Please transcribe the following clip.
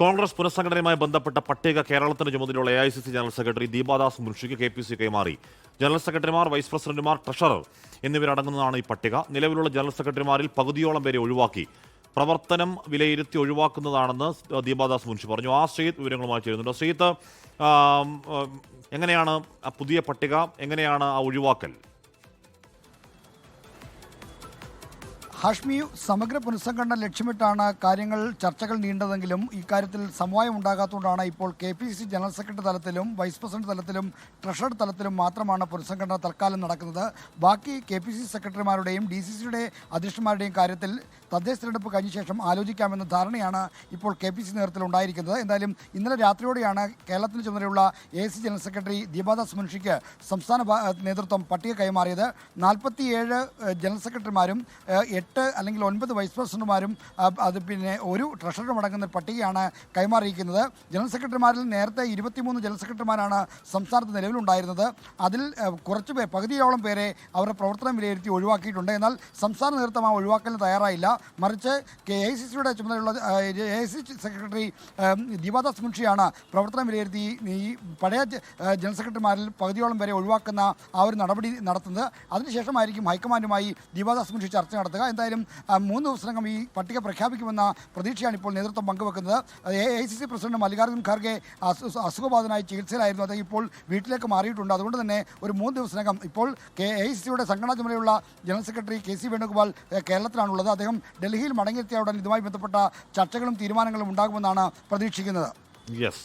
കോൺഗ്രസ് പുനഃസംഘടനയുമായി ബന്ധപ്പെട്ട പട്ടിക കേരളത്തിന് ചുമതലയുള്ള A I C C general secretary Deepa Das മുൻഷിക്ക് കെ പി സി കൈമാറി. ജനറൽ സെക്രട്ടറിമാർ വൈസ് പ്രസിഡന്റുമാർ ട്രഷറർ എന്നിവരടങ്ങുന്നതാണ് ഈ പട്ടിക നിലവിലുള്ള ജനറൽ സെക്രട്ടറിമാരിൽ പകുതിയോളം പേരെ ഒഴിവാക്കി. പ്രവർത്തനം വിലയിരുത്തി ഒഴിവാക്കുന്നതാണെന്ന് ദീപാദാസ് മുൻഷി പറഞ്ഞു. ആ ശ്രീത്ത് വിവരങ്ങളുമായി ചേരുന്നുണ്ട്. ശ്രീത്ത് എങ്ങനെയാണ് പുതിയ പട്ടിക? എങ്ങനെയാണ് ആ ഒഴിവാക്കൽ? ഹാഷ്മി സമഗ്ര പുനഃസംഘടന ലക്ഷ്യമിട്ടാണ് കാര്യങ്ങൾ ചർച്ചകൾ നീണ്ടതെങ്കിലും ഇക്കാര്യത്തിൽ സമവായം ഉണ്ടാകാത്തതുകൊണ്ടാണ് ഇപ്പോൾ K P C general secretary തലത്തിലും വൈസ് പ്രസിഡന്റ് തലത്തിലും ട്രഷറർ തലത്തിലും മാത്രമാണ് പുനഃസംഘടന തൽക്കാലം നടക്കുന്നത്. ബാക്കി കെ പി സി സെക്രട്ടറിമാരുടെയും ഡി സി സിയുടെ അധ്യക്ഷന്മാരുടെയും കാര്യത്തിൽ തദ്ദേശ തിരഞ്ഞെടുപ്പ് കഴിഞ്ഞ ശേഷം ആലോചിക്കാമെന്ന ധാരണയാണ് ഇപ്പോൾ കെ പി സി നേതൃത്വത്തിൽ ഉണ്ടായിരിക്കുന്നത്. എന്തായാലും ഇന്നലെ രാത്രിയോടെയാണ് കേരളത്തിന് ചുമതലയുള്ള A C general secretary Deepa Das മുൻഷിക്ക് സംസ്ഥാന നേതൃത്വം പട്ടിക കൈമാറിയത്. നാൽപ്പത്തിയേഴ് ജനറൽ സെക്രട്ടറിമാരും എട്ട് അല്ലെങ്കിൽ ഒൻപത് വൈസ് പ്രസിഡന്റുമാരും അത് പിന്നെ ഒരു ട്രഷററും അടങ്ങുന്ന പട്ടികയാണ് കൈമാറിയിരിക്കുന്നത്. ജനറൽ സെക്രട്ടറിമാരിൽ നേരത്തെ ഇരുപത്തിമൂന്ന് ജനറൽ സെക്രട്ടറിമാരാണ് സംസ്ഥാനത്ത് നിലവിലുണ്ടായിരുന്നത്. അതിൽ കുറച്ച് പേർ പകുതിയോളം പേരെ അവരുടെ പ്രവർത്തനം വിലയിരുത്തി ഒഴിവാക്കിയിട്ടുണ്ട്. എന്നാൽ സംസ്ഥാന നേതൃത്വം ആ ഒഴിവാക്കലിന് തയ്യാറായില്ല. മറിച്ച് കെ ഐ സി സിയുടെ ചുമതലയുള്ള A I C secretary Deepa Das മുൻഷിയാണ് പ്രവർത്തനം വിലയിരുത്തി ഈ പഴയ ജനറൽ സെക്രട്ടറിമാരിൽ പകുതിയോളം പേരെ ഒഴിവാക്കുന്ന ആ ഒരു നടപടി നടത്തുന്നത്. അതിനുശേഷമായിരിക്കും ഹൈക്കമാൻഡുമായി ദീപാദാസ് മുൻഷി ചർച്ച നടത്തുക. എന്തായാലും മൂന്ന് ദിവസത്തിനകം ഈ പട്ടിക പ്രഖ്യാപിക്കുമെന്ന പ്രതീക്ഷയാണ് ഇപ്പോൾ നേതൃത്വം പങ്കുവെക്കുന്നത്. A I C C president Mallikarjun Kharge അസുഖബാധനായി ചികിത്സയിലായിരുന്നു. അദ്ദേഹം ഇപ്പോൾ വീട്ടിലേക്ക് മാറിയിട്ടുണ്ട്. അതുകൊണ്ട് തന്നെ ഒരു മൂന്ന് ദിവസത്തിനകം ഇപ്പോൾ കെ ഐ സി സിയുടെ സംഘടനാ ചുമതലയുള്ള general secretary K C Venugopal കേരളത്തിലാണുള്ളത്. അദ്ദേഹം ഡൽഹിയിൽ മടങ്ങിയെത്തിയ ഉടൻ ഇതുമായി ബന്ധപ്പെട്ട ചർച്ചകളും തീരുമാനങ്ങളും ഉണ്ടാകുമെന്നാണ് പ്രതീക്ഷിക്കുന്നത്. യെസ്